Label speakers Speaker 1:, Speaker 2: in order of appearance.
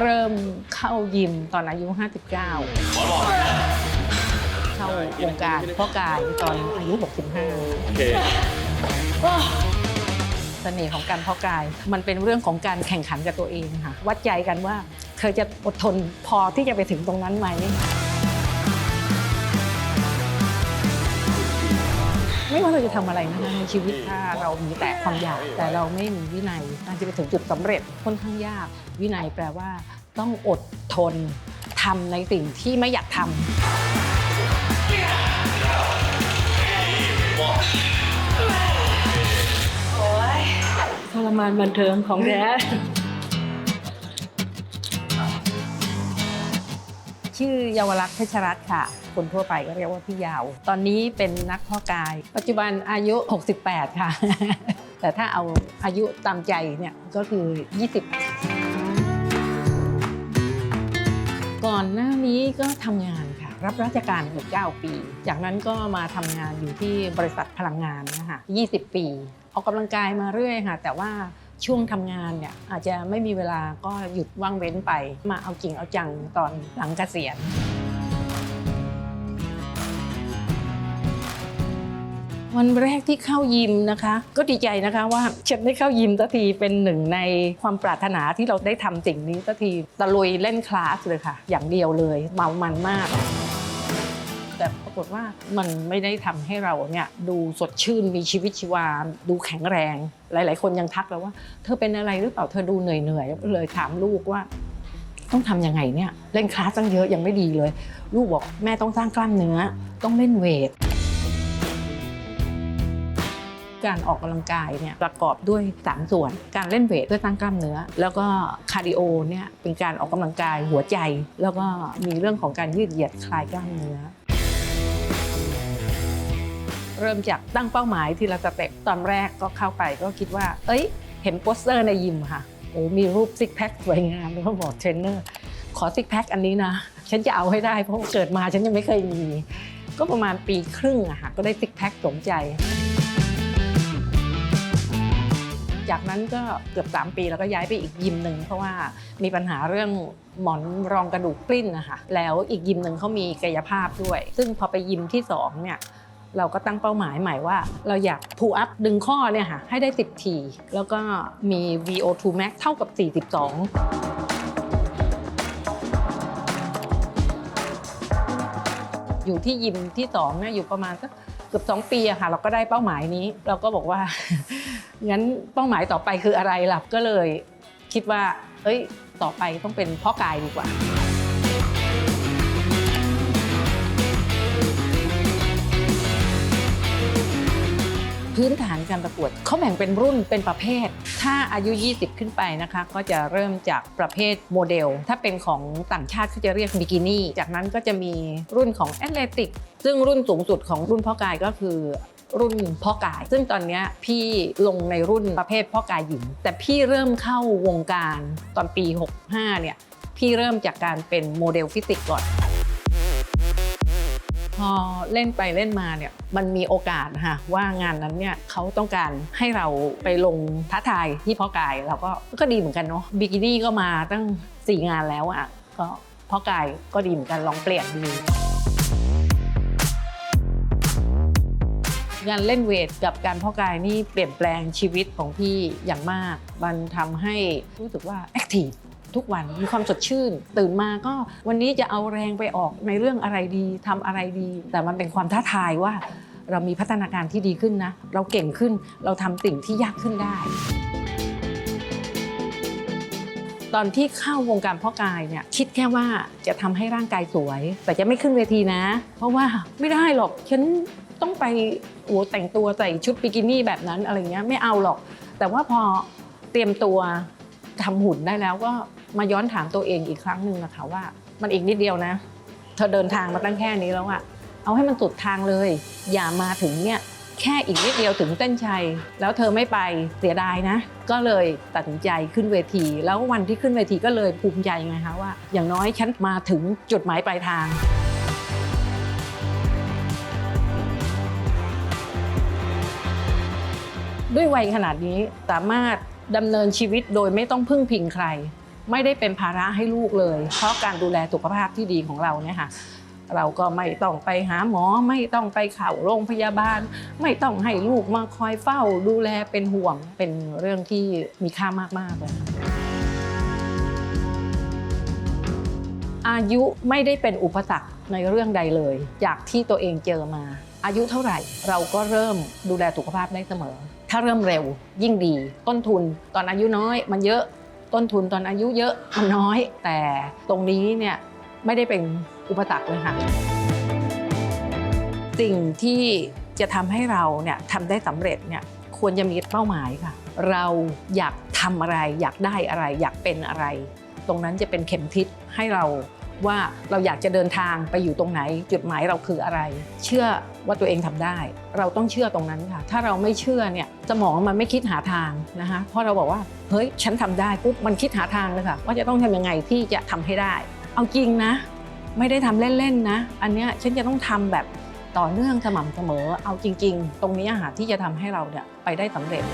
Speaker 1: เริ่มเข้ายิมตอนอายุ 59 เข้าวงการพ่อกายตอนอายุ 65
Speaker 2: โอเค
Speaker 1: เสน่ห์ของการพ่อกาย มันเป็นเรื่องของการแข่งขันกับตัวเองค่ะ วัดใจกันว่าเธอจะอดทนพอที่จะไปถึงตรงนั้นไหม ไม่ว่าเราจะทำอะไรนะคะในชีวิตถ้าเรามีแต่ความอยาก แต่เราไม่มีวินัยการจะไปถึงจุดสำเร็จค่อนข้างยาก วินัยแปลว่า ต้องอดทนทำในสิ่งที่ไม่อยากทำทรมานบันเทิงของแท้ ชื่อเยาวรักษ์เพชรรัตน์ค่ะ คนทั่วไปก็เรียกว่าพี่ยาว ตอนนี้เป็นนักพ่อกาย ปัจจุบันอายุ 68 ค่ะ แต่ถ้าเอาอายุตามใจเนี่ยก็คือ 20 ก่อนหน้านี้ก็ทำงานค่ะ รับราชการอยู่9ปี จากนั้นก็มาทำงานอยู่ที่บริษัทพลังงานนะคะ20 ปี ออกกำลังกายมาเรื่อยค่ะ แต่ว่า ช่วงทำงานเนี่ยอาจจะไม่มีเวลาก็หยุดว่างเว้นไป มาเอาจริงเอาจังตอนหลังเกษียณวันแรกที่เข้ายิมนะคะ ก็ดีใจนะคะว่าฉันได้เข้ายิมสักทีเป็นหนึ่งในความปรารถนาที่เราได้ทำสิ่งนี้สักทีตะลุยเล่นคลาสเลยค่ะ อย่างเดียวเลยเมามันมากากฏว่ามันไม่ได้ทำให้เราเนี่ยดูสดชื่นมีชีวิตชีวา ดูแข็งแรง หลาย ๆ คนยังทักเราว่า เธอเป็นอะไรหรือเปล่าเธอดูเหนื่อยๆเลยถามลูกว่า ต้องทำยังไงเนี่ยเล่นคลาสตั้งเยอะยังไม่ดีเลย ลูกบอกแม่ต้องสร้างกล้ามเนื้อ ต้องเล่นเวทการออกกำลังกายเนี่ยประกอบด้วย 3 ส่วน การเล่นเวทเพื่อสร้างกล้ามเนื้อ แล้วก็คาร์ดิโอเนี่ยเป็นการออกกำลังกายหัวใจ แล้วก็มีเรื่องของการยืดเหยียดคลายกล้ามเนื้อ เริ่มจากตั้งเป้าหมายทีละสเต็ปตอนแรกก็เข้าไปก็คิดว่า เอ้ย เห็นโปสเตอร์ในยิมค่ะโอ้มีรูปซิกแพคสวยงามแล้วก็บอกเทรนเนอร์ขอซิกแพคอันนี้นะ ฉันจะเอาให้ได้เพราะเกิดมาฉันยังไม่เคยมี ก็ประมาณปีครึ่งอะค่ะก็ได้ซิกแพคสมใจ จากนั้นก็เกือบ 3 ปีแล้วก็ย้ายไปอีกยิมหนึ่งเพราะว่ามีปัญหาเรื่องหมอนรองกระดูกกลิ้นนะคะแล้วอีกยิมหนึ่งเขามีกายภาพด้วย ซึ่งพอไปยิมที่2เนี่ย เราก็ตั้งเป้าหมายใหม่ว่า เราอยากพูอัพดึงข้อเนี่ยค่ะให้ได้ 10 ที แล้วก็มี VO2 max เท่ากับ 42อยู่ที่ยิมที่2เนี่ยอยู่ประมาณสักเกือบ2ปีอะค่ะ เราก็ได้เป้าหมายนี้ เราก็บอกว่า งั้นเป้าหมายต่อไปคืออะไรล่ะก็เลย คิดว่า เอ้ย ต่อไปต้องเป็นพ่อกายดีกว่า พื้นฐานการประกวดเขาแบ่งเป็นรุ่นเป็นประเภท ถ้าอายุ 20 ขึ้นไปนะคะ ก็จะเริ่มจากประเภทโมเดล ถ้าเป็นของต่างชาติเขาจะเรียกบิกินี่ จากนั้นก็จะมีรุ่นของแอตเลติก ซึ่งรุ่นสูงสุดของรุ่นพ่อกายก็คือรุ่นพ่อกาย ซึ่งตอนนี้พี่ลงในรุ่นประเภทพ่อกายหญิง แต่พี่เริ่มเข้าวงการตอนปี 65 เนี่ย พี่เริ่มจากการเป็นโมเดลฟิสิกส์ก่อน พอเล่นไปเล่นมาเนี่ยมันมีโอกาสนะคะว่างานนั้นเนี่ยเขาต้องการให้เราไปลงท้าทายที่พ่อกายเราก็ก็ดีเหมือนกันเนาะบิกินี่ก็มาตั้ง 4 งานแล้วอะก็พ่อกายก็ดีเหมือนกันลองเปลี่ยนดูงานเล่นเวทกับการพ่อกายนี่เปลี่ยนแปลงชีวิตของพี่อย่างมาก มันทำให้รู้สึกว่าแอคทีฟ ทุกวันมีความสดชื่น ตื่นมาก็วันนี้จะเอาแรงไปออกในเรื่องอะไรดีทำอะไรดี แต่มันเป็นความท้าทายว่า เรามีพัฒนาการที่ดีขึ้นนะ เราเก่งขึ้นเราทำสิ่งที่ยากขึ้นได้ ตอนที่เข้าวงการพาะกายเนี่ยคิดแค่ว่าจะทำให้ร่างกายสวย แต่จะไม่ขึ้นเวทีนะ เพราะว่าไม่ได้หรอกฉันต้องไปโอ้แต่งตัวใส่ชุดบิกินี่แบบนั้นอะไรเงี้ยไม่เอาหรอก แต่ว่าพอเตรียมตัวทำหุ่นได้แล้วก็ มาย้อนถามตัวเองอีกครั้งหนึ่งนะคะว่ามันอีกนิดเดียวนะ เธอเดินทางมาตั้งแค่นี้แล้วอะเอาให้มันสุดทางเลย อย่ามาถึงเนี่ยแค่อีกนิดเดียวถึงเส้นชัย แล้วเธอไม่ไปเสียดายนะ ก็เลยตัดสินใจขึ้นเวที แล้ววันที่ขึ้นเวทีก็เลยภูมิใจไงคะว่า อย่างน้อยฉันมาถึงจุดหมายปลายทางด้วยวัยขนาดนี้สามารถดำเนินชีวิตโดยไม่ต้องพึ่งพิงใคร ไม่ได้เป็นภาระให้ลูกเลย เพราะการดูแลสุขภาพที่ดีของเราเนี่ยค่ะเราก็ไม่ต้องไปหาหมอไม่ต้องไปเข้าโรงพยาบาล ไม่ต้องให้ลูกมาคอยเฝ้า ดูแลเป็นห่วงเป็นเรื่องที่มีค่ามาก ๆ เลยอายุไม่ได้เป็นอุปสรรคในเรื่องใดเลย จากที่ตัวเองเจอมา อายุเท่าไหร่ เราก็เริ่มดูแลสุขภาพได้เสมอ ถ้าเริ่มเร็วยิ่งดี ต้นทุนตอนอายุน้อยมันเยอะ ต้นทุนตอนอายุเยอะมันน้อย แต่ตรงนี้เนี่ยไม่ได้เป็นอุปสรรคเลยค่ะสิ่งที่จะทำให้เราเนี่ยทำได้สำเร็จเนี่ยควรจะมีเป้าหมายค่ะ เราอยากทำอะไร อยากได้อะไร อยากเป็นอะไร ตรงนั้นจะเป็นเข็มทิศให้เรา ว่าเราอยากจะเดินทางไปอยู่ตรงไหน จุดหมายเราคืออะไร เชื่อว่าตัวเองทำได้ เราต้องเชื่อตรงนั้นค่ะ ถ้าเราไม่เชื่อเนี่ยสมองมันไม่คิดหาทางนะคะเพราะเราบอกว่าเฮ้ยฉันทำได้ปุ๊บมันคิดหาทางเลยค่ะว่าจะต้องทำยังไงที่จะทำให้ได้ เอาจริงนะ ไม่ได้ทำเล่นๆนะ อันเนี้ยฉันจะต้องทำแบบต่อเนื่องสม่ำเสมอ เอาจริง ๆ ตรงนี้อาหารที่จะทำให้เราเนี่ยไปได้สำเร็จ